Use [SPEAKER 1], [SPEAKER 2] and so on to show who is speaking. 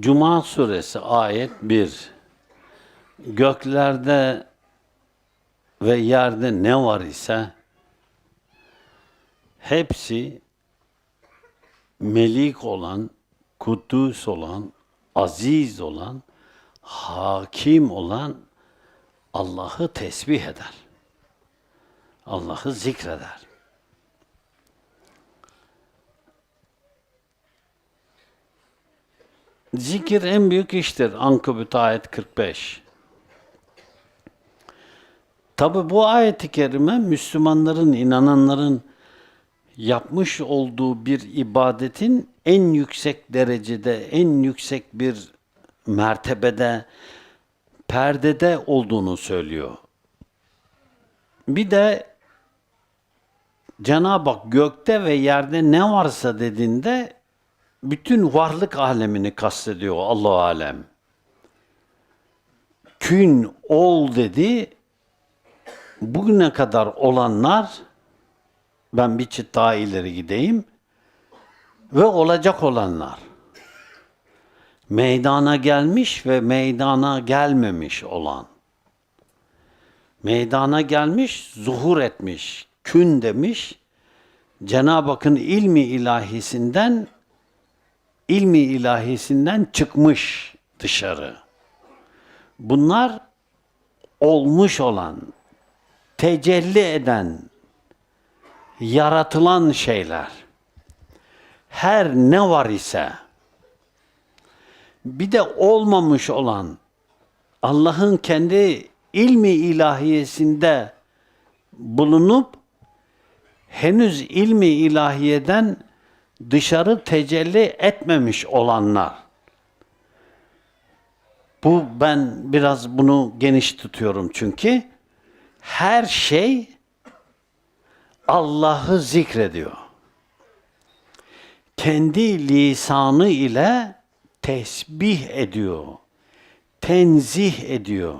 [SPEAKER 1] Cuma suresi ayet 1. Göklerde ve yerde ne var ise hepsi melik olan, kudüs olan, aziz olan, hakim olan Allah'ı tesbih eder. Allah'ı zikreder. Zikir en büyük iştir. Ankabut ayet 45. Tabi bu ayeti kerime Müslümanların, inananların yapmış olduğu bir ibadetin en yüksek derecede, en yüksek bir mertebede, perdede olduğunu söylüyor. Bir de Cenab-ı Hak gökte ve yerde ne varsa dediğinde bütün varlık alemini kastediyor Allah alem. Kün ol dedi. Bugüne kadar olanlar ben bir çıt daha ileri gideyim ve olacak olanlar meydana gelmiş ve meydana gelmemiş olan meydana gelmiş, zuhur etmiş, kün demiş. Cenab-ı Hakk'ın ilmi ilahisinden ilmi ilahisinden çıkmış dışarı. Bunlar olmuş olan, tecelli eden, yaratılan şeyler. Her ne var ise bir de olmamış olan Allah'ın kendi ilmi ilahiyesinde bulunup henüz ilmi ilahiyeden dışarı tecelli etmemiş olanlar. Bu ben biraz bunu geniş tutuyorum çünkü her şey Allah'ı zikrediyor. Kendi lisanı ile tesbih ediyor. Tenzih ediyor.